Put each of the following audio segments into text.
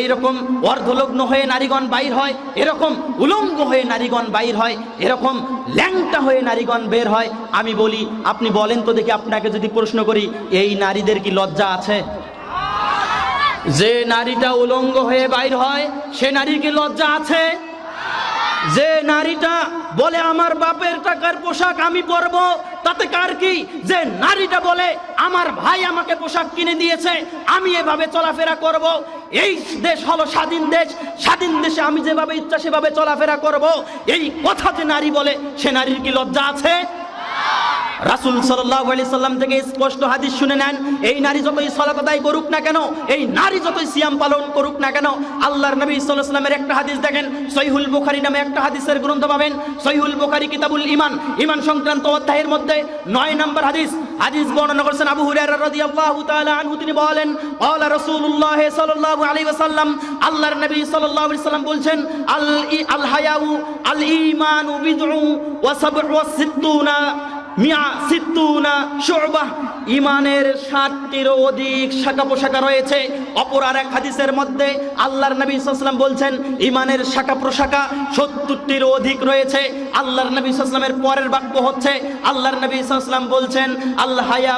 এইরকম অর্ধলগ্ন হয়ে নারীগণ বাইর হয়, এরকম উলঙ্গ হয়ে নারীগণ বাইর হয়, এরকম ল্যাংটা হয়ে নারীগণ বের হয়। আমি বলি, আপনি বলেন তো দেখি আপনাকে যদি প্রশ্ন করি, এই নারীদের কি লজ্জা আছে? যে নারীটা উলঙ্গ হয়ে বাইর হয়, সে নারীর কি লজ্জা আছে? যে নারীটা বলে, আমার বাপের টাকার পোশাক আমি পরব তাতে কার কি? যে নারীটা বলে, আমার ভাই আমাকে পোশাক কিনে দিয়েছে, আমি এভাবে চলাফেরা করব। এই দেশ হলো স্বাধীন দেশ, স্বাধীন দেশে আমি যেভাবে ইচ্ছা সেভাবে চলাফেরা করব। এই কথা যে নারী বলে, সে নারীর কি লজ্জা আছে? রাসুল সাল্লাহ আলি সাল্লাম থেকে স্পষ্ট হাদিস শুনে নেন, এই নারী যতই সলাত আদায় করুক না কেন, এই নারী যতই সিয়াম পালন করুক না কেন, আল্লাহর নবী সাল্লাহ একটা হাদিস দেখেন, সহিহুল বুখারি নামে একটা হাদিসের গ্রন্থ পাবেন, সহিহুল বুখারি কিতাবুল ইমান ইমান সংক্রান্ত অধ্যায়ের মধ্যে নয় নম্বর হাদিস হাদিস বর্ণনা করছেন আবু হুরায়রা রাদিয়াল্লাহু তাআলা আনহু, তিনি বলেন, ক্বালা রাসূলুল্লাহ সাল্লাল্লাহু আলাইহি ওয়াসাল্লাম, আল্লাহর নবী সাল্লাল্লাহু আলাইহি ওয়াসাল্লাম বলছেন, আল আল হায়াউ, আল ঈমানু বিদউ ওয়া সাব'উ ওয়া মিয়া সিত্তুনা শুবাহ ইমানের ষাটটিরও অধিক শাখা পোশাখা রয়েছে। অপর আর এক হাদিসের মধ্যে আল্লাহর নবী সাল্লাম বলছেন, ইমানের শাখা প্রশাখা সত্তরটিরও অধিক রয়েছে। আল্লাহর নবী সাল্লামের পরের বাক্য হচ্ছে, আল্লাহর নবী সাল্লাম বলছেন আল্লাহ হায়া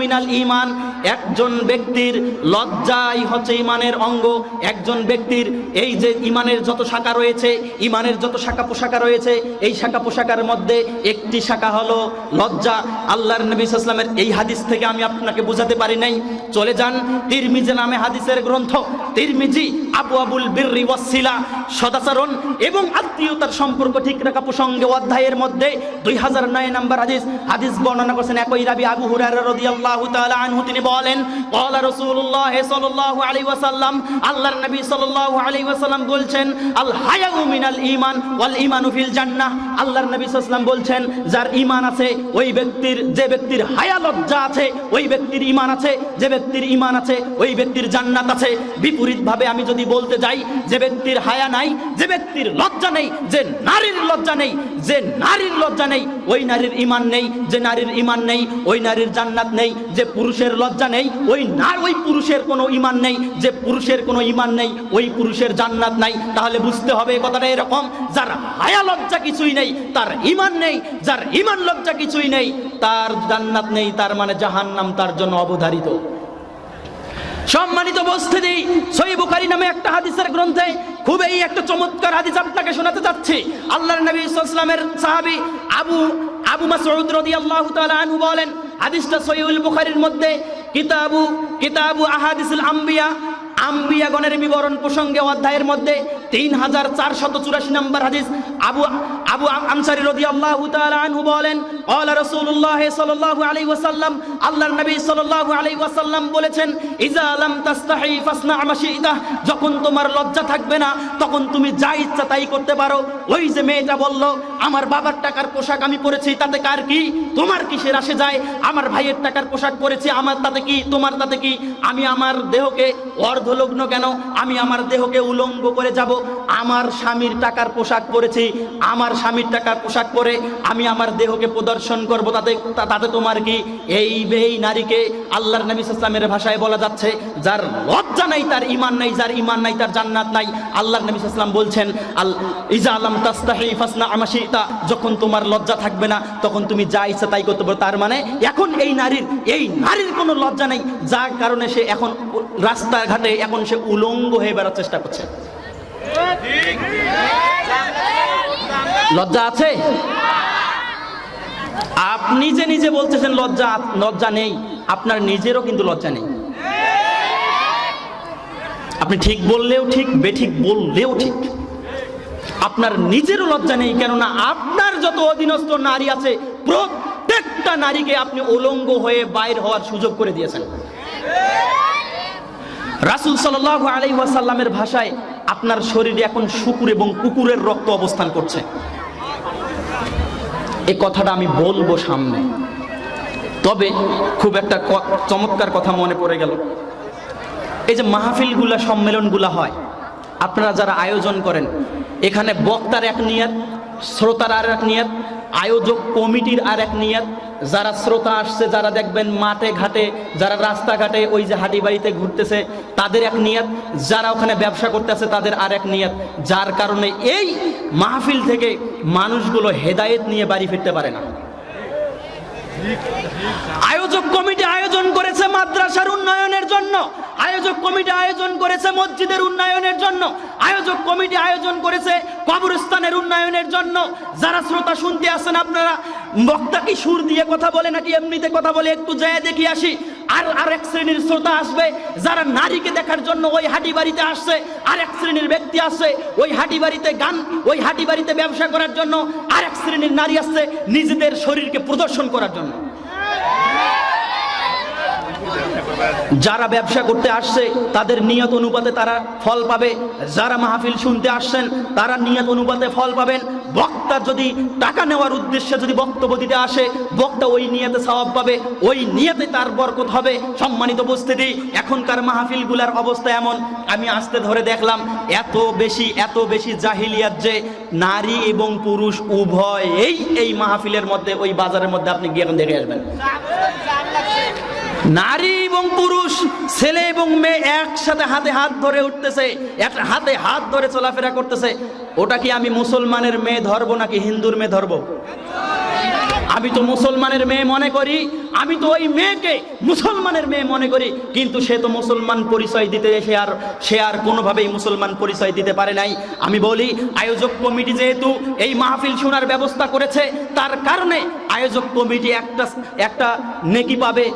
মিনাল ইমান একজন ব্যক্তির লজ্জাই হচ্ছে ইমানের অঙ্গ, একজন ব্যক্তির এই যে ইমানের যত শাখা রয়েছে, ইমানের যত শাখা পোশাখা রয়েছে, এই শাখা পোশাখার মধ্যে একটি শাখা হলো লজ্জা। আল্লাহর নবী সাল্লামের এই হাদিস থেকে আমি আপনাকে বোঝাতে পারি নাই। চলে যান, তিরমিজি নামে হাদিসের গ্রন্থ। তিরমিজি, আবু আবুল বিররি ওয়াসিলা, সদাচরণ এবং আত্মীয়তার সম্পর্ক ঠিক রাখা প্রসঙ্গে অধ্যায়ের মধ্যে দুই হাজার নয় নম্বর হাদিস। হাদিস বর্ণনা করেছেন একই রাবি আবু হুরায়রা রাদিয়াল্লাহু তাআলা আনহু। তিনি বলেন, ক্বালা রাসূলুল্লাহ সাল্লাল্লাহু আলাইহি ওয়াসাল্লাম, আল্লাহর নবী সাল্লাল্লাহু আলাইহি ওয়াসাল্লাম বলছেন আল হায়াউ মিনাল ঈমান ওয়াল ঈমানু ফিল জান্নাহ। আল্লাহর নবী ওয়াসাল্লাম বলছেন, যার ঈমান আছে, ওই ব্যক্তির, যে ব্যক্তির হায়া লজ্জা আছে, ওই ব্যক্তির ঈমান আছে, যে ব্যক্তির ঈমান আছে, ওই ব্যক্তির জান্নাত আছে। বিপরীতভাবে আমি যদি বলতে যাই, যে ব্যক্তির হায়া নাই, যে ব্যক্তির লজ্জা নেই, যে নারীর লজ্জা নেই, যে নারীর লজ্জা নেই, ওই নারীর ঈমান নেই, যে নারীর ঈমান নেই, ওই নারীর জান্নাত নেই, যে পুরুষের লজ্জা নেই, ওই না, ওই পুরুষের কোনো ঈমান নেই, যে পুরুষের কোনো ঈমান নেই, ওই পুরুষের জান্নাত নাই। তাহলে বুঝতে হবে কথাটা এরকম, যার হায়া লজ্জা কিছুই নেই, তার ইমান নেই, যার ইমান লজ্জা কিছুই নেই, তার জান্নাত নেই, তার মানে জাহান্নাম তার জন্য অবধারিত। সম্মানিত উপস্থিতি সহি বুখারী নামে একটা হাদিসের গ্রন্থে খুবই একটা চমৎকার হাদিস আপনাকে শোনাতে যাচ্ছি আল্লাহর নবী সাহাবী আবু আবু মাসউদ রাদিয়াল্লাহু বলেন, হাদিসটা সহিহুল বুখারীর মধ্যে, কিতাবু কিতাবু আহাদিসুল আম্বিয়া, আম্বিয়াগণের বিবরণ প্রসঙ্গে অধ্যায়ের মধ্যে তিন হাজার চারশত চুরাশি নম্বর হাদিস আবু আবু আনসারি রদি আল্লাহ আনহু বলেন অলা রসুল্লাহ সাল্লাহ আলী ওয়াসাল্লাম, আল্লাহর নবী সাল্লাহ আলী ওয়াসাল্লাম বলেছেন ইজা আলাম তাস্তাহি ফাসনা আমাশিদা যখন তোমার লজ্জা থাকবে না, তখন তুমি যা ইচ্ছা তাই করতে পারো। ওই যে মেয়েটা বলল, আমার বাবার টাকার পোশাক আমি পরেছি, তাতে কার কি? তোমার কিসের আসে যায়? আমার ভাইয়ের টাকার পোশাক পরেছি, আমার তাতে কি? তোমার তাতে কি? আমি আমার দেহকে অর্ধলগ্ন কেন? আমি আমার দেহকে উলঙ্গ করে যাব। আমার স্বামীর টাকার পোশাক পরেছি, আমার স্বামীর টাকার পোশাক পরে আমি আমার দেহকে প্রদর্শন করব, তাতে তাতে তোমার কি এই এই নারীকে আল্লাহর নবী ইসলামের ভাষায় বলা যাচ্ছে, যার লজ্জা নাই, তার ইমান নাই, যার ইমান নাই, তার জান্নাত নাই। আল্লাহর নবী ইসলাম বলছেন, আল ইজা আলম তাস্তাহি ফাসনা আমাশিতা যখন তোমার লজ্জা থাকবে না, তখন তুমি যা ইচ্ছা তাই করতে পারো। তার মানে এখন এই নারীর এই নারীর কোনো লজ্জা নেই, যার কারণে সে এখন রাস্তাঘাটে এখন সে উলঙ্গ হয়ে বেড়ার চেষ্টা করছে। লজ্জা আছে? আপনি যে নিজে বলতেছেন, লজ্জা লজ্জা নেই। আপনার নিজেরও কিন্তু লজ্জা নেই। আপনি ঠিক বললেও ঠিক, বেঠিক বললেও ঠিক। আপনার নিজেরও লজ্জা নেই, কেননা আপনার যত অধীনস্থ নারী আছে, প্রত্যেকটা নারীকে আপনি উলঙ্গ হয়ে বাইর হওয়ার সুযোগ করে দিয়েছেন। রাসুল সাল্লাহ আলাই ওয়াসাল্লামের ভাষায় আপনার শরীরে এখন শুকুর এবং কুকুরের রক্ত অবস্থান করছে। এই কথাটা আমি বলব সামনে। তবে খুব একটা চমৎকার কথা মনে পড়ে গেল। এই যে মাহফিলগুলা, সম্মেলনগুলা হয়, আপনারা যারা আয়োজন করেন, এখানে বক্তার এক নিয়ত, শ্রোতার আর এক নিয়ত আয়োজক কমিটির আর এক নিয়ত, যারা শ্রোতা আসছে, যারা দেখবেন মাঠে ঘাটে, যারা রাস্তাঘাটে ওই যে হাটি বাড়িতে ঘুরতেছে, তাদের এক নিয়ত, যারা ওখানে ব্যবসা করতেছে তাদের আর এক নিয়ত, যার কারণে এই মাহফিল থেকে মানুষগুলো হেদায়েত নিয়ে বাড়ি ফিরতে পারে না। আয়োজক কমিটি আয়োজন করেছে মাদ্রাসার উন্নয়নের জন্য। আয়োজক কমিটি আয়োজন করেছে মসজিদের উন্নয়নের জন্য। আয়োজক কমিটি আয়োজন করেছে কবরস্থানের উন্নয়নের জন্য। যারা শ্রোতা শুনতে আসেন আপনারা, বক্তা কি সুর দিয়ে কথা বলে নাকি এমনিতে কথা বলে একটু যায় দেখি আসি। আর আরেক শ্রেণির শ্রোতা আসবে, যারা নারীকে দেখার জন্য ওই হাটি বাড়িতে আসছে, আরেক শ্রেণির ব্যক্তি আসছে, ওই হাটি বাড়িতে গান, ওই হাটি বাড়িতে ব্যবসা করার জন্য আরেক শ্রেণির নারী আসছে নিজেদের শরীরকে প্রদর্শন করার জন্য। যারা ব্যবসা করতে আসছে, তাদের নিয়ত অনুপাতে তারা ফল পাবে। যারা মাহফিল শুনতে আসছেন, তারা নিয়ত অনুপাতে ফল পাবেন। বক্তা যদি টাকা নেওয়ার উদ্দেশ্যে যদি বক্তব্য দিতে আসে, বক্তা ওই নিয়তে সওয়াব পাবে, ওই নিয়তে তার বরকত হবে। সম্মানিত উপস্থিতি, এখনকার মাহফিলগুলার অবস্থা এমন, আমি আসতে ধরে দেখলাম, এত বেশি এত বেশি জাহিলিয়াত যে নারী এবং পুরুষ উভয়েই এই এই মাহফিলের মধ্যে, ওই বাজারের মধ্যে আপনি গিয়ে দেখে আসবেন। নারী এবং পুরুষ, ছেলে এবং মেয়ে একসাথে হাতে হাত ধরে উঠতেছে একটা হাতে হাত ধরে চলাফেরা করতেছে। ওটা কি আমি মুসলমানের মেয়ে ধরবো নাকি হিন্দুর মেয়ে ধরবো? আমি তো মুসলমানের মেয়ে মনে করি আমি তো ওই মেয়েকে মুসলমানের মেয়ে মনে করি, কিন্তু সে তো মুসলমান পরিচয় দিতে সে আর সে আর কোনোভাবেই মুসলমান পরিচয় দিতে পারে নাই। আমি বলি, আয়োজক কমিটি যেহেতু এই মাহফিল শোনার ব্যবস্থা করেছে, তার কারণে আয়োজক কমিটি একটা একটা নেকি পাবে,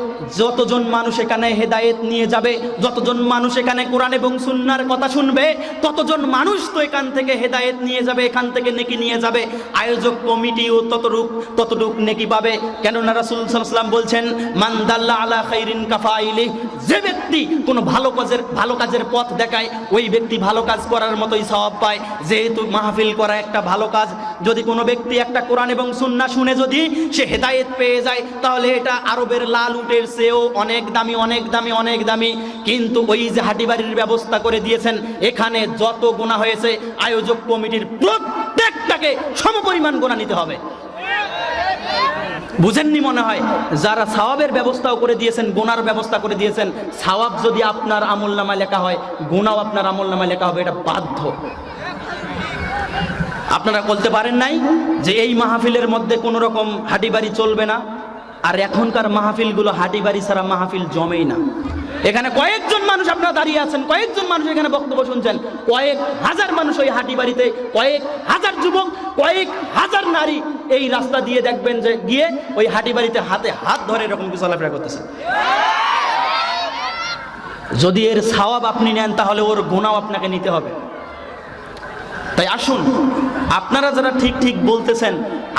যতজন মানুষ এখানে হেদায়েত নিয়ে যাবে, যতজন মানুষ এখানে কোরআন এবং সুন্নার কথা শুনবে, ততজন মানুষ তো এখান থেকে হেদায়েত নিয়ে যাবে, এখান থেকে নেকি নিয়ে যাবে। আয়োজক কমিটিও ততটুক ততটুক নেকি পাবে। কেননা রাসূল আলাইহি ওয়াসাল্লাম বলছেন, মান দাল্লা আলা খাইরিন কাফাইলি যে ব্যক্তি কোনো ভালো কাজের ভালো কাজের পথ দেখায়, ওই ব্যক্তি ভালো কাজ করার মতোই সওয়াব পায়। যেহেতু মাহফিল করা একটা ভালো কাজ, যদি কোনো ব্যক্তি একটা কোরআন এবং সুন্না শুনে যদি সে হেদায়েত পেয়ে যায়, তাহলে এটা আরবের লাল উটের চেয়েও অনেক দামি অনেক দামি অনেক দামি। কিন্তু ওই যে হাটিবাড়ির ব্যবস্থা করে দিয়েছেন, এখানে যত গুণা হয়েছে, আয়োজক কমিটির প্রত্যেকটাকে সমপরিমাণ গোনা নিতে হবে। বুঝেননি মনে হয়? যারা সাওয়াবের ব্যবস্থাও করে দিয়েছেন, গোনার ব্যবস্থা করে দিয়েছেন, সাওয়াব যদি আপনার আমল নামায় লেখা হয়, গোনাও আপনার আমল নামায় লেখা হবে, এটা বাধ্য। আপনারা বলতে পারেন নাই যে এই মাহফিলের মধ্যে কোনো রকম হাঁটি বাড়ি চলবে না? আর এখনকার মাহফিলগুলো হাটি বাড়ি ছাড়া মাহফিল জমেই না। এখানে কয়েকজন মানুষ আপনারা দাঁড়িয়ে আছেন, কয়েকজন মানুষ এখানে বক্তব্য শুনছেন। কয়েক হাজার মানুষ ওই হাটি বাড়িতে কয়েক হাজার যুবক, কয়েক হাজার নারী এই রাস্তা দিয়ে দেখবেন যে গিয়ে ওই হাটি বাড়িতে হাতে হাত ধরে এরকম কিছু চলাফেরা করতেছে। যদি এর সাওয়াব আপনি নেন, তাহলে ওর গুণাও আপনাকে নিতে হবে। তাই আসুন, আপনারা যারা ঠিক ঠিক বলতেছেন,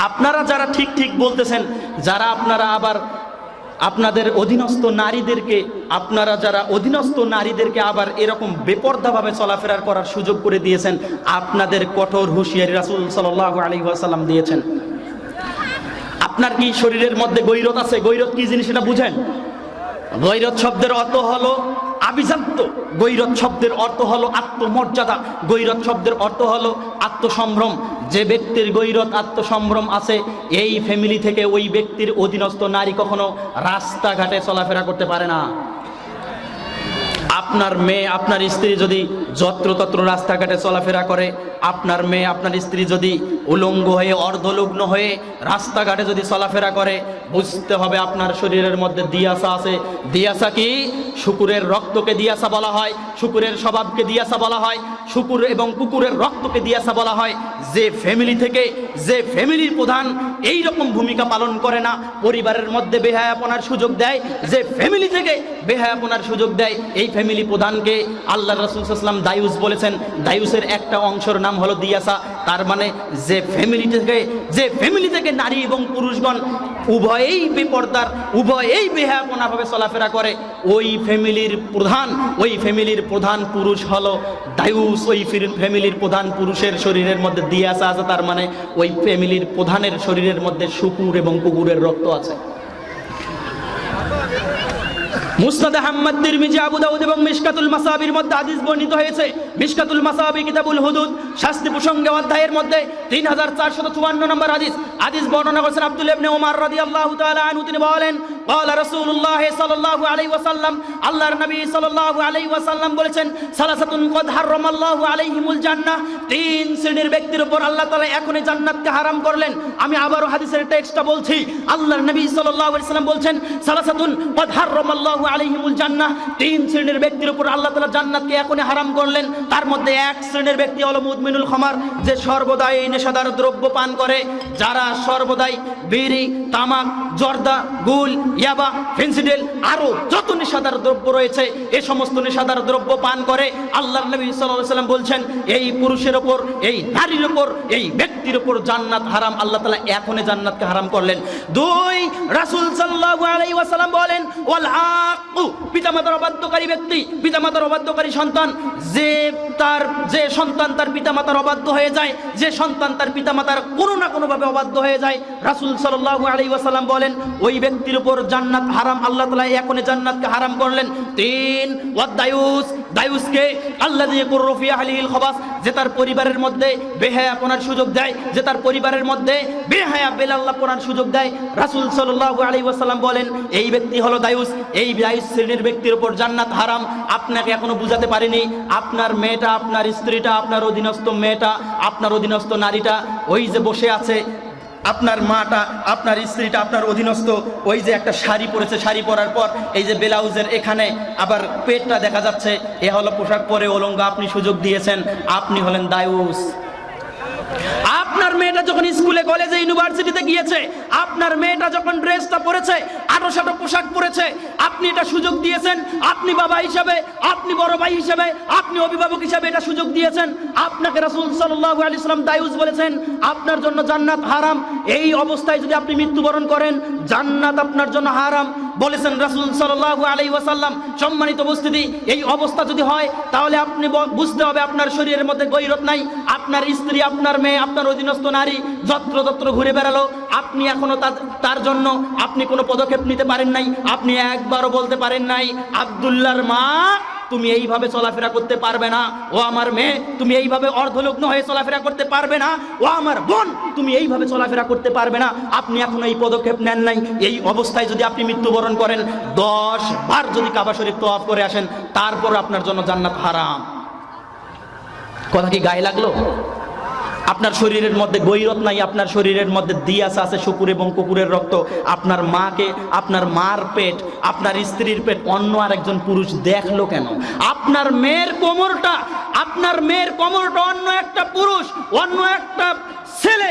আপনারা যারা ঠিক ঠিক বলতেছেন, যারা আপনারা আবার আপনাদের অধীনস্থ নারীদেরকে, আপনারা যারা অধীনস্থ নারীদেরকে আবার এরকম বেপর্দাভাবে চলাফেরার করার সুযোগ করে দিয়েছেন, আপনাদের কঠোর হুঁশিয়ারি রাসুল সাল আলী ওয়াসাল্লাম দিয়েছেন। আপনার কি শরীরের মধ্যে গৈরত আছে? গৈরত কি জিনিস এটা বুঝেন? গৈরত শব্দের অর্থ হলো আভিজাত্য গৈরত শব্দের অর্থ হলো আত্মমর্যাদা। গৈরত শব্দের অর্থ হলো আত্মসম্ভ্রম। যে ব্যক্তির গৈরত আত্মসম্ভ্রম আছে, এই ফ্যামিলি থেকে ওই ব্যক্তির অধীনস্থ নারী কখনো রাস্তাঘাটে চলাফেরা করতে পারে না। আপনার মেয়ে, আপনার স্ত্রী যদি যত্রতত্র রাস্তাঘাটে চলাফেরা করে, আপনার মেয়ে, আপনার স্ত্রী যদি উলঙ্গ হয়ে, অর্ধলগ্ন হয়ে রাস্তাঘাটে যদি চলাফেরা করে, বুঝতে হবে আপনার শরীরের মধ্যে দিয়াসা আছে। দিয়াসা কি? শুকুরের রক্তকে দিয়াসা বলা হয়, শুকুরের স্বভাবকে দিয়াসা বলা হয়, শুকুর এবং কুকুরের রক্তকে দিয়াসা বলা হয়। যে ফ্যামিলি থেকে যে ফ্যামিলির প্রধান এই রকম ভূমিকা পালন করে না, পরিবারের মধ্যে বেহায়াপনার সুযোগ দেয়। যে ফ্যামিলি থেকে বেহায়াপনার সুযোগ দেয়, এই ফ্যামিলি প্রধানকে আল্লাহ রসুলাম দায়ুস বলেছেন। দায়ুসের একটা অংশের নাম হলো দিয়াসা। তার মানে যে ফ্যামিলি থেকে, যে ফ্যামিলি থেকে নারী এবং পুরুষগণ উভয়েই বেপর্দার, উভয়েই বেহায়াপনাভাবে চলাফেরা করে, ওই ফ্যামিলির প্রধান, ওই ফ্যামিলির প্রধান পুরুষ হলো দায়ুস ওই ফ্যামিলির প্রধান পুরুষের শরীরের মধ্যে দিয়াসা আছে, তার মানে ওই ফ্যামিলির প্রধানের শরীরের মধ্যে শুকুর এবং কুকুরের রক্ত আছে। মুসনাদ আহমদ তিরমিজি আবু দাউদ এবং মিশকাতুল মাসাবির মধ্যে হাদিস বর্ণিত হয়েছে মিশকাতুল মাসাবি কিতাবুল হুদুদ শাস্তি প্রসঙ্গে অধ্যায়ের মধ্যে তিন হাজার চারশত চুয়ান্ন নম্বর হাদিস হাদিস বর্ণনা করেছেন আব্দুল ইবনে ওমর রাদিয়াল্লাহু তাআলা আনহু তিনি বলেন قال رسول الله صلى الله عليه وسلم আল্লাহর নবী সাল্লাল্লাহু আলাইহি ওয়াসাল্লাম বলেছেন সালাসাতুন কদ হারামাল্লাহু আলাইহিমুল জান্নাহ তিন শ্রেণীর ব্যক্তির উপর আল্লাহ তাআলা এখনই জান্নাতকে হারাম করলেন আমি আবারও হাদিসের টেক্সটটা বলছি আল্লাহর নবী সাল্লাল্লাহু আলাইহি ওয়াসাল্লাম বলছেন সালাসাতুন কদ হারামাল্লাহু আলাইহিমুল জান্নাহ, তিন শ্রেণির ব্যক্তির উপর আল্লাহ তাআলা জান্নাতকে এখনই হারাম করলেন। তার মধ্যে এক শ্রেণির ব্যক্তি হলো মুদমিনুল খামার, যে সর্বদাই নেশাদার দ্রব্য পান করে। যারা সর্বদাই বিড়ি, তামাক, জর্দা, গুল, ইয়াবা, ফেন্সিডেল, আরও যত নেশাদার দ্রব্য রয়েছে এই সমস্ত নেশাদার দ্রব্য পান করে আল্লাহ নবী আলাইহি সাল্লাম বলছেন, এই পুরুষের উপর, এই নারীর উপর, এই ব্যক্তির উপর জান্নাত হারাম। আল্লাহ তাআলা এখনই জান্নাতকে হারাম করলেন। দুই রাসূল সাল্লাল্লাহু আলাইহি ওয়াসাল্লাম বলেন, ওয়াল পিতামাতার অবাধ্যকারী ব্যক্তি, পিতামাতার অবাধ্যকারী সন্তান। যে তার, যে সন্তান তার অবাধ্য হয়ে যায়, যে সন্তান তার না কোনোভাবে অবাধ্য হয়ে যায় বলেন, ওই ব্যক্তির উপর জান্নাত হারাম, আল্লাহ এখন জান্নাতকে হারাম করলেন। তিন দায়ুসকে আল্লাহ দিয়ে রফিয়া আহলিল খবাস, যে তার পরিবারের মধ্যে বেহায়া বেহায়াপনার সুযোগ দেয়, যে তার পরিবারের মধ্যে বেহায়া বেলাল্লাপনার সুযোগ দেয়, রাসূল সাল্লাহ আলাইহি ওয়াসাল্লাম বলেন, এই ব্যক্তি হলো দায়ুস এই দায়ুস শ্রেণির ব্যক্তির উপর জান্নাত হারাম, আপনাকে এখনও বুঝাতে পারিনি, আপনার মেয়েটা, আপনার স্ত্রীটা, আপনার অধীনস্থ মেয়েটা, আপনার অধীনস্থ নারীটা, ওই যে বসে আছে আপনার মাটা, আপনার স্ত্রীটা, আপনার অধীনস্থ, ওই যে একটা শাড়ি পরেছে, শাড়ি পরার পর এই যে ব্লাউজের এখানে আবার পেটটা দেখা যাচ্ছে, এ হলো পোশাক, পরে অলঙ্গ আপনি সুযোগ দিয়েছেন, আপনি হলেন দায়ুস। আপনার মেয়েটা যখন স্কুলে, কলেজে, ইউনিভার্সিটিতে গিয়েছে, আপনার মেয়েটা যখন ড্রেসটা পরেছে আরও সাটো পোশাক পরেছে, আপনি এটা সুযোগ দিয়েছেন, আপনি বাবা হিসাবে, আপনি বড় ভাই হিসাবে, আপনি অভিভাবক হিসাবে এটা সুযোগ দিয়েছেন। আপনাকে রাসূল সাল্লাল্লাহু আলাইহি সাল্লাম দায়ুস বলেছেন, আপনার জন্য জান্নাত হারাম। এই অবস্থায় যদি আপনি মৃত্যুবরণ করেন, জান্নাত আপনার জন্য হারাম। বলেছেন রাসুল সাল্লাহ আলাইহি ওয়াসাল্লাম, সম্মানিত উপস্থিতি, এই অবস্থা যদি হয়, তাহলে আপনি বুঝতে হবে আপনার শরীরের মধ্যে গৈরত নাই, আপনার স্ত্রী, আপনার মেয়ে, আপনার অধীনস্থ নারী যত্র যত্র ঘুরে বেড়ালো, আপনি এখনও তার জন্য আপনি কোনো পদক্ষেপ নিতে পারেন নাই, আপনি একবারও বলতে পারেন নাই আবদুল্লার মা তুমি এইভাবে চলাফেরা করতে পারবে না। ও আমার মেয়ে, তুমি এইভাবে অর্ধলগ্ন হয়ে চলাফেরা করতে পারবে না। ও আমার বোন, তুমি এইভাবে চলাফেরা করতে পারবে না। আপনি এখন এই পদক্ষেপ নেন নাই। এই অবস্থায় যদি আপনি মৃত্যুবরণ করেন, দশ বার যদি কাবা শরীফ তোয়াফ করে আসেন তারপর আপনার জন্য জান্নাত হারাম। কথা কি গায়ে লাগল? আপনার শরীরের মধ্যে গৈরত নাই, আপনার শরীরের মধ্যে দিয়াস আছে, শুকুর এবং কুকুরের রক্ত। আপনার মাকে, আপনার মার পেট, আপনার স্ত্রীর পেট, অন্য আর একজন পুরুষ দেখল কেন? আপনার মেয়ের কোমরটা, আপনার মেয়ের কোমরটা অন্য একটা পুরুষ, অন্য একটা ছেলে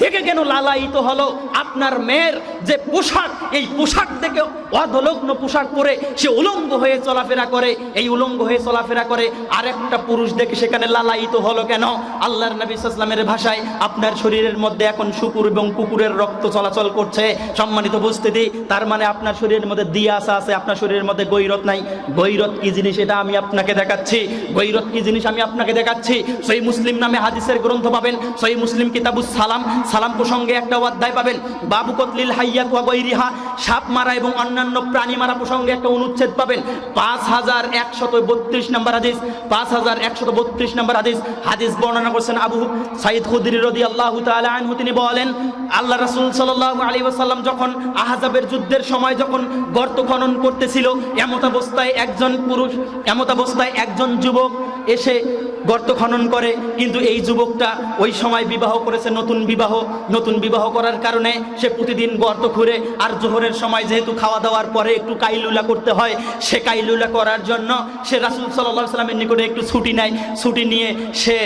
দেখে কেন লালায়িত হলো? আপনার মেয়ের যে পোশাক, এই পোশাক দেখে অধলগ্ন পোশাক পরে সে উলঙ্গ হয়ে চলাফেরা করে, এই উলঙ্গ হয়ে চলাফেরা করে, আরেকটা পুরুষ দেখে সেখানে লালায়িত হলো কেন? আল্লাহর নবী ইসলামের ভাষায় আপনার শরীরের মধ্যে এখন শুকুর এবং কুকুরের রক্ত চলাচল করছে। সম্মানিত উপস্থিতি, তার মানে আপনার শরীরের মধ্যে দিয়াসা আছে, আপনার শরীরের মধ্যে গৈরত নাই। গৈরত কি জিনিস এটা আমি আপনাকে দেখাচ্ছি। গৈরত কি জিনিস আমি আপনাকে দেখাচ্ছি। সই মুসলিম নামে হাদিসের গ্রন্থ পাবেন। সই মুসলিম কিতাবুস সালাম সালাম প্রসঙ্গে একটা অধ্যায় পাবেন। বাবু কতলিল হাইয়া ওয়া গৈরিহা, সাপ মারা এবং অন্যান্য প্রাণী মারা প্রসঙ্গে একটা অনুচ্ছেদ পাবেন। পাঁচ হাজার একশত বত্রিশ নম্বর হাদিস, পাঁচ হাজার একশত বত্রিশ নম্বর হাদিস হাদিস বর্ণনা করছেন আবু সাইদ খুদরি রদি আল্লাহ আনহু, তিনি বলেন, আল্লাহ রাসূল সাল্লাল্লাহু আলাইহি ওয়াসাল্লাম যখন আহজাবের যুদ্ধের সময় যখন গর্ত খনন করতেছিল, এমত অবস্থায় একজন পুরুষ, এমত অবস্থায় একজন যুবক এসে গর্ত খনন করে, কিন্তু এই যুবকটা ওই সময় বিবাহ করেছে নতুন বিবাহ। নতুন বিবাহ করার কারণে সে প্রতিদিন গর্ত খুঁড়ে, আর জোহরের সময় যেহেতু খাওয়া দাওয়ার পরে একটু কাইলুলা করতে হয়, সে কাইলুলা করার জন্য সে রাসুল সাল্লাহ সাল্লামের নিকটে একটু ছুটি নেয়। ছুটি নিয়ে সে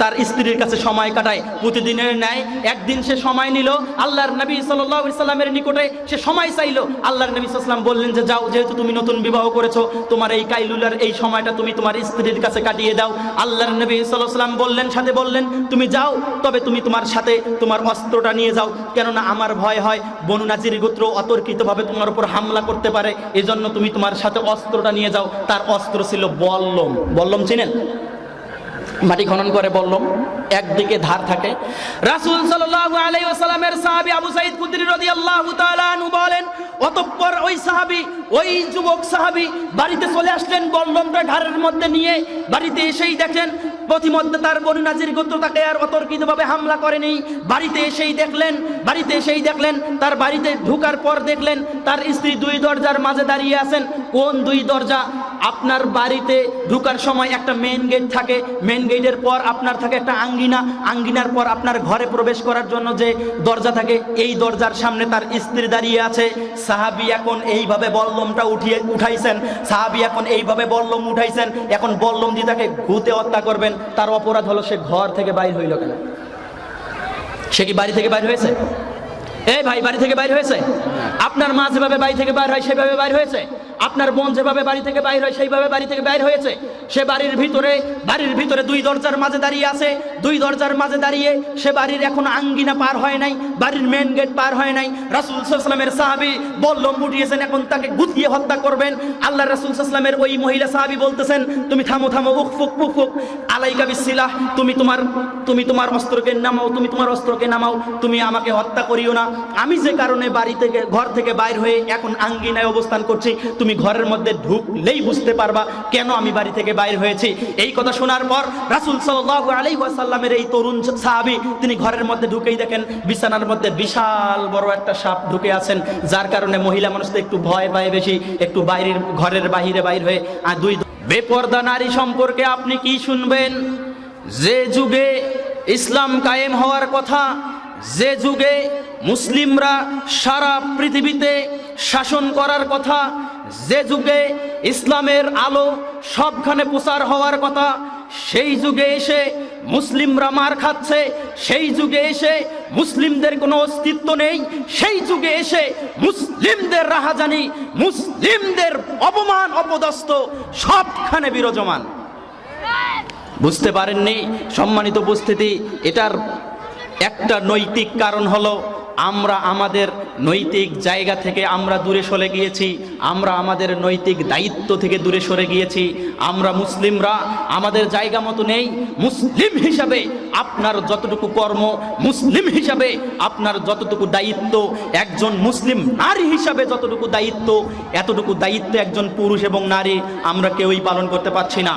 তার স্ত্রীর কাছে সময় কাটায়, প্রতিদিনের ন্যায় একদিন সে সময় নিল। আল্লাহর নবী সাল্লামের নিকটে সে সময় চাইলো। আল্লাহর নবী সাল্লাম বললেন যে, যাও, যেহেতু তুমি নতুন বিবাহ করেছ, তোমার এই কাইলুলার এই সময়টা তুমি তোমার স্ত্রীর কাছে কাটিয়ে দাও। আল্লাহর নবী সাল্লাম বললেন, সাথে বললেন, তুমি যাও, তবে তুমি তোমার সাথে তোমার অস্ত্রটা নিয়ে যাও, কেননা আমার ভয় হয়, বনু নাজির গোত্র অতর্কিতভাবে তোমার উপর হামলা করতে পারে, এজন্য তুমি তোমার সাথে অস্ত্রটা নিয়ে যাও। তার অস্ত্র ছিল বল্লম। বল্লম চিনেন? মাটি খনন করে বললাম একদিকে ধার থাকে। রাসূল সাল্লাল্লাহু আলাইহি ওয়াসাল্লামের সাহাবী আবু সাঈদ খুদরি রাদিয়াল্লাহু তাআলা আনহু বলেন, অতঃপর ওই সাহাবী, ওই যুবক সাহাবী বাড়িতে চলে আসলেন বল্লমটা ধারের মধ্যে নিয়ে বাড়িতে এসেই দেখেন প্রতিমধ্যে তার বনু নাজির গোত্র তাকে আর অতর্কিতভাবে হামলা করেনি। বাড়িতে এসেই দেখলেন, বাড়িতে এসেই দেখলেন, তার বাড়িতে ঢুকার পর দেখলেন, তার স্ত্রী দুই দরজার মাঝে দাঁড়িয়ে আছেন। কোন দুই দরজা? আপনার বাড়িতে ঢুকার সময় একটা মেন গেট থাকে। মেন গেটের পর আপনার থাকে একটা আঙ্গিনা। আঙ্গিনার পর আপনার ঘরে প্রবেশ করার জন্য যে দরজা থাকে, এই দরজার সামনে তার স্ত্রী দাঁড়িয়ে আছে। সাহাবি এখন এইভাবে বল্লমটা উঠিয়ে উঠাইছেন। সাহাবি এখন এইভাবে বল্লম উঠাইছেন। এখন বল্লম দিয়ে তাকে ঘুতে হত্যা করবেন, তার অপরাধ হলো সে ঘর থেকে বাইর হইল কেন? সে কি বাড়ি থেকে বাইর হয়েছে? এই ভাই, বাড়ি থেকে বাইর হয়েছে? আপনার মা যেভাবে বাড়ি থেকে বাইর হয়, সেভাবে বাইর হয়েছে? আপনার বোন যেভাবে বাড়ি থেকে বাইর হয়, সেইভাবে বাড়ি থেকে বাইর হয়েছে। সে বাড়ির ভিতরে বাড়ির ভিতরে দুই দরজার মাঝে দাঁড়িয়ে আছে। দুই দরজার মাঝে দাঁড়িয়ে সে বাড়ির এখন আঙ্গিনা পার হয় নাই, বাড়ির মেন গেট পার হয় নাই। রাসুল সাল্লামের সাহাবি বললম উঠিয়েছেন এখন তাকে গুতিয়ে হত্যা করবেন। আল্লাহ রাসুল সাল্লামের ওই মহিলা সাহাবি বলতেছেন, তুমি থামো থামো উক ফুক ফুক ফুক আলাইকা বিসিলাহ, তুমি তোমার তুমি তোমার অস্ত্রকে নামাও, তুমি তোমার অস্ত্রকে নামাও, তুমি আমাকে হত্যা করিও না। আমি যে কারণে বাড়ি থেকে, ঘর থেকে বাইর হয়ে এখন আঙ্গিনায় অবস্থান করছি, তুমি ঘরের মধ্যে ঢুকলেই বুঝতে পারবা কেন আমি বাড়ি থেকে বাইর হয়েছি। এই কথা শোনার পর রাসুল ওয়াসাল্লামের এই তরুণ সাহাবী, তিনি ঘরের মধ্যে ঢুকেই দেখেন বিছানার মধ্যে বিশাল বড় একটা সাপ ঢুকে আছেন, যার কারণে মহিলা মানুষ একটু ভয় পায় বেশি, একটু বাইরের ঘরের বাহিরে বাইর হয়ে। আর দুই বেপর্দা নারী সম্পর্কে আপনি কি শুনবেন? যে যুগে ইসলাম কায়েম হওয়ার কথা, যে যুগে মুসলিমরা সারা পৃথিবীতে শাসন করার কথা যে যুগে ইসলামের আলো সবখানে প্রচার হওয়ার কথা, সেই যুগে এসে মুসলিমরা মার খাচ্ছে, সেই যুগে এসে মুসলিমদের কোনো অস্তিত্ব নেই, সেই যুগে এসে মুসলিমদের রাহাজানি, মুসলিমদের অপমান, অপদস্থ সবখানে বিরাজমান। বুঝতে পারেননি সম্মানিত উপস্থিতি, এটার একটা নৈতিক কারণ হলো, আমরা আমাদের নৈতিক জায়গা থেকে আমরা দূরে সরে গিয়েছি, আমরা আমাদের নৈতিক দায়িত্ব থেকে দূরে সরে গিয়েছি, আমরা মুসলিমরা, আমাদের জায়গা মতো নেই, মুসলিম হিসাবে আপনার যতটুকু কর্ম, মুসলিম হিসাবে আপনার যতটুকু দায়িত্ব, একজন মুসলিম নারী হিসাবে যতটুকু দায়িত্ব, এতটুকু দায়িত্ব একজন পুরুষ এবং নারী, আমরা কেউই পালন করতে পারছি না।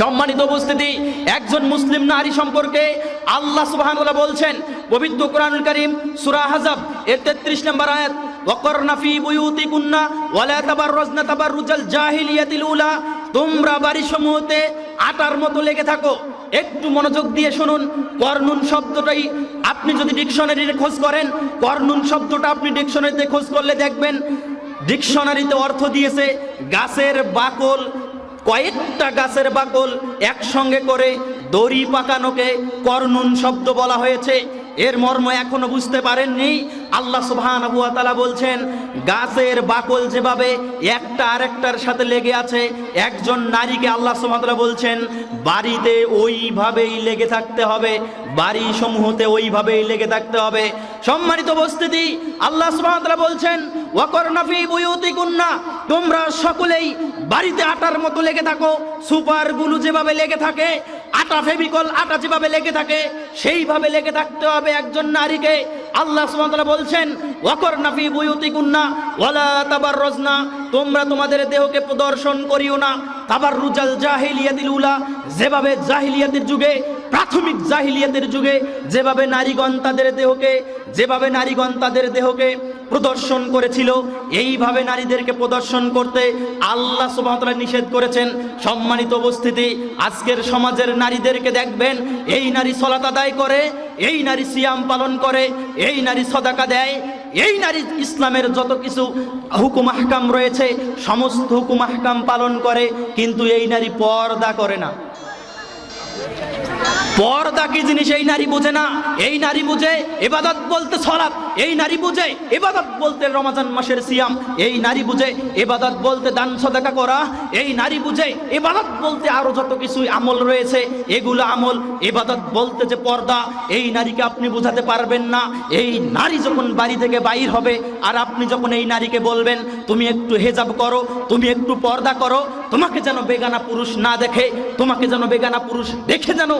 সম্মানিত উপস্থিতি, একজন মুসলিম নারী সম্পর্কে আল্লাহ সুবহানাহু বলছেন, পবিত্র কোরআনুল করিম সূরা হাজাব, এর 33 নম্বর আয়াত, ওয়াকরনা ফি বুয়ুতিকুন্না ওয়ালা তাবাররাজনা তাবাররুজাল জাহিলিয়াতিল উলা তোমরা বাড়ি সমূহতে আটার মতো লেগে থাকো। একটু মনোযোগ দিয়ে শুনুন কর্নুন শব্দটাই আপনি যদি ডিকশনারিতে খোঁজ করেন কর্নুন শব্দটা আপনি ডিকশনারিতে খোঁজ করলে দেখবেন, ডিকশনারিতে অর্থ দিয়েছে গাছের বাকল কয়েকটা গাছের বাকল একসঙ্গে করে দড়ি পাকানোকে কর্নুন শব্দ বলা হয়েছে। এর মর্ম এখনও বুঝতে পারেননি। আল্লাহ সুবহানাহু ওয়া তাআলা বলছেন, গাছের বাকল যেভাবে একটা আরেকটার সাথে লেগে আছে, একজন নারীকে আল্লাহ সুবহানাহু বলছেন, বাড়িতে ওইভাবেই লেগে থাকতে হবে বাড়ি সমূহতে ওইভাবেই লেগে থাকতে হবে। সম্মানিত উপস্থিতি, আল্লাহ সুবহানাহু বলছেন ওয়াকরনা ফি বুয়ুতিকুন্না। তোমরা সকলেই বাড়িতে আটার মতো লেগে থাকো, সুপারগুলো যেভাবে লেগে থাকে, আটা ফেবিকল আটা যেভাবে লেগে থাকে, সেইভাবে লেগে থাকতে হবে একজন নারীকে। আল্লাহ সুবহানাহু বলছেন, ওয়াকরনা ফি বুয়ুতিকুন্না, ওয়ালা তাবাররাজনা। তোমরা তোমাদের দেহকে প্রদর্শন করিও না। তাবাররুজাল জাহিলিয়াতিল উলা, যেভাবে জাহিলিয়াতের যুগে প্রাথমিক জাহিলিয়াতের যুগে যেভাবে নারীগণ তাদের দেহকে, যেভাবে নারীগণ তাদের দেহকে প্রদর্শন করেছিল, এইভাবে নারীদেরকে প্রদর্শন করতে আল্লাহ সুবহানাহু নিষেধ করেছেন। সম্মানিত উপস্থিতি, আজকের সমাজের নারীদেরকে দেখবেন, এই নারী সলাত আদায় করে, এই নারী সিয়াম পালন করে, এই নারী সদাকা দেয়, এই নারী ইসলামের যত কিছু হুকুম আহকাম রয়েছে, সমস্ত হুকুম আহকাম পালন করে, কিন্তু এই নারী পর্দা করে না। পর্দা কি জিনিস এই নারী বুঝে না? এই নারী বুঝে এবাদত বলতে সলাপ। এই নারী বুঝে এবাদত বলতে রমাজান মাসের সিয়াম, এই নারী বুঝে এবাদত বলতে দান সদাকা করা, এই নারী বুঝে এবাদত বলতে আরও যত কিছু আমল রয়েছে, এগুলো আমল, এবাদত বলতে যে পর্দা, এই নারীকে আপনি বোঝাতে পারবেন না। এই নারী যখন বাড়ি থেকে বাইর হবে, আর আপনি যখন এই নারীকে বলবেন, তুমি একটু হেজাব করো, তুমি একটু পর্দা করো, তোমাকে যেন বেগানা পুরুষ না দেখে, তোমাকে যেন বেগানা পুরুষ দেখে যেন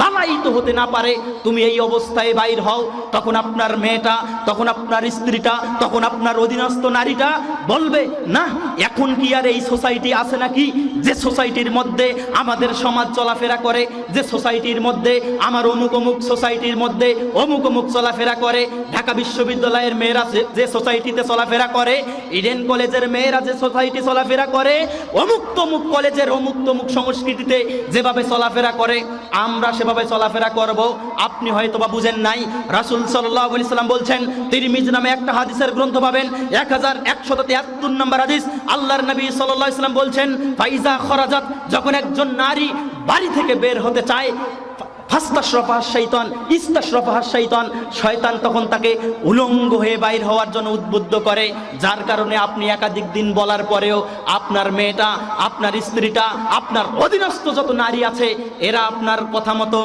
লালায়িত হতে না পারে, তুমি এই অবস্থায় বাইর হও, তখন আপনার মেয়েটা তখন আপনার স্ত্রীটা, তখন আপনার অধীনস্থ নারীটা বলবে, না, এখন কি আর এই সোসাইটি আছে নাকি? যে সোসাইটির মধ্যে আমাদের সমাজ চলাফেরা করে, যে সোসাইটির মধ্যে আমার অমুক অমুক সোসাইটির মধ্যে অমুক অমুক চলাফেরা করে, ঢাকা বিশ্ববিদ্যালয়ের মেয়েরা যে- সোসাইটিতে চলাফেরা করে ইডেন কলেজের মেয়েরা যে সোসাইটি চলাফেরা করে, অমুক তমুক কলেজের অমুক তমুক সংস্কৃতিতে যেভাবে চলাফেরা করে, আমরা সেভাবে চলাফেরা করব। আপনি হয়তো বা বুঝেন নাই, রাসুল সাল্লাহ সাল্লাম বলছেন তিরমিজ নামে একটা হাদিসের গ্রন্থ পাবেন এক হাজার একশত তিয়াত্তর নম্বর হাদিস। আল্লাহর নবী সাল্লাহ বলছেন, ফাইজা খরাজাত, যখন একজন নারী বাড়ি থেকে বের হতে চায় শয়তান তখন তাকে উলঙ্গ হয়ে বাইর হওয়ার জন্য উদ্বুদ্ধ করে। যার কারণে আপনি একাধিক দিন বলার পরেও আপনার মেয়েটা, আপনার স্ত্রীটা, আপনার অধীনস্থ যত নারী আছে, এরা আপনার কথা মতো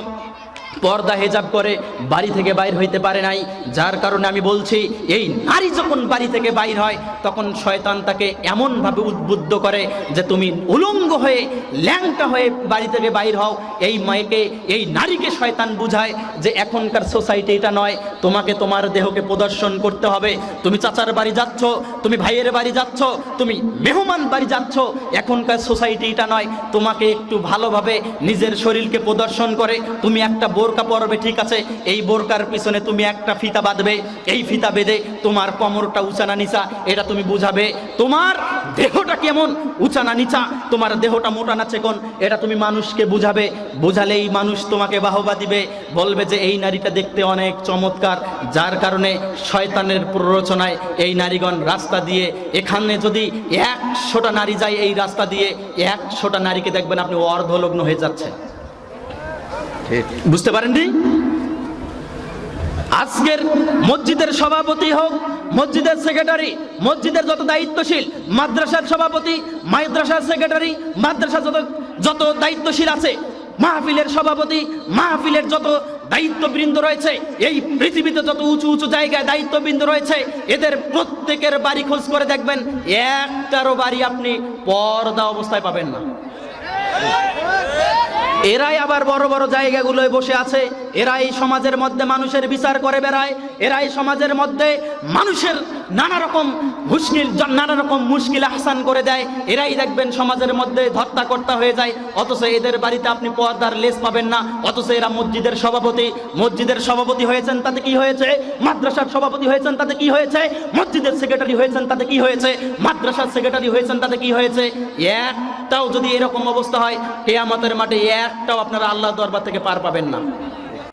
পর্দা হেজাব করে বাড়ি থেকে বাইর হইতে পারে নাই। যার কারণে আমি বলছি, এই নারী যখন বাড়ি থেকে বাইর হয়, তখন শয়তান তাকে এমনভাবে উদ্বুদ্ধ করে যে তুমি উলঙ্গ হয়ে, ল্যাংটা হয়ে বাড়ি থেকে বাইর হও। এই মায়েকে, এই নারীকে শয়তান বুঝায় যে এখনকার সোসাইটি এটা নয়। তোমাকে তোমার দেহকে প্রদর্শন করতে হবে। তুমি চাচার বাড়ি যাচ্ছ, তুমি ভাইয়ের বাড়ি যাচ্ছ, তুমি মেহমান বাড়ি যাচ্ছ। এখনকার সোসাইটি এটা নয়। তোমাকে একটু ভালোভাবে নিজের শরীরকে প্রদর্শন করে। তুমি একটা বোরকা পরবে, ঠিক আছে? এই বোরকার পিছনে তুমি একটা ফিতা বাঁধবে। এই ফিতা বেঁধে তোমার কোমরটা উঁচানা নিচা, এটা তুমি বুঝাবে। তোমার দেহটা কেমন? উঁচা না নিচা? তোমার দেহটা মোটা না চেকন? এটা তুমি মানুষকে বুঝাবে। বুঝালেই মানুষ তোমাকে বাহবা দিবে। বলবে যে এই নারীটা দেখতে অনেক চমৎকার। যার কারণে শয়তানের প্ররোচনায় এই নারীগণ রাস্তা দিয়ে এখানে যদি একশোটা নারী যায় এই রাস্তা দিয়ে একশোটা নারীকে দেখবেন আপনি অর্ধলগ্ন হয়ে যাচ্ছে। বুঝতে পারেন পারেননি? আজকের মসজিদের সভাপতি হোক, মসজিদের সেক্রেটারি মসজিদের যত দায়িত্বশীল, মাদ্রাসার সভাপতি, মাদ্রাসার সেক্রেটারি মাদ্রাসা যত যত দায়িত্বশীল আছে, মাহফিলের সভাপতি, মাহফিলের যত দায়িত্ববৃন্দ রয়েছে, এই পৃথিবীতে যত উঁচু উঁচু জায়গায় দায়িত্ববৃন্দ রয়েছে, এদের প্রত্যেকের বাড়ি খোঁজ করে দেখবেন, একটারও বাড়ি আপনি পর্দা অবস্থায় পাবেন না। এরাই আবার বড় বড় জায়গাগুলোয় বসে আছে, এরাই সমাজের মধ্যে মানুষের বিচার করে বেড়ায়, এরাই সমাজের মধ্যে মানুষের নানা রকম মুশকিল নানা রকম মুশকিল আহসান করে দেয়। এরাই দেখবেন সমাজের মধ্যে ধর্তাকর্তা হয়ে যায়। অথচ এদের বাড়িতে আপনি পর্দার লেস পাবেন না। অথচ এরা মসজিদের সভাপতি। মসজিদের সভাপতি হয়েছেন, তাতে কি হয়েছে? মাদ্রাসার সভাপতি হয়েছেন, তাতে কি হয়েছে? মসজিদের সেক্রেটারি হয়েছেন, তাতে কি হয়েছে? মাদ্রাসার সেক্রেটারি হয়েছেন, তাতে কি হয়েছে? একটাও যদি এরকম অবস্থা হয়, কেয়ামতের মাঠে একটাও আপনারা আল্লাহ দরবার থেকে পার পাবেন না।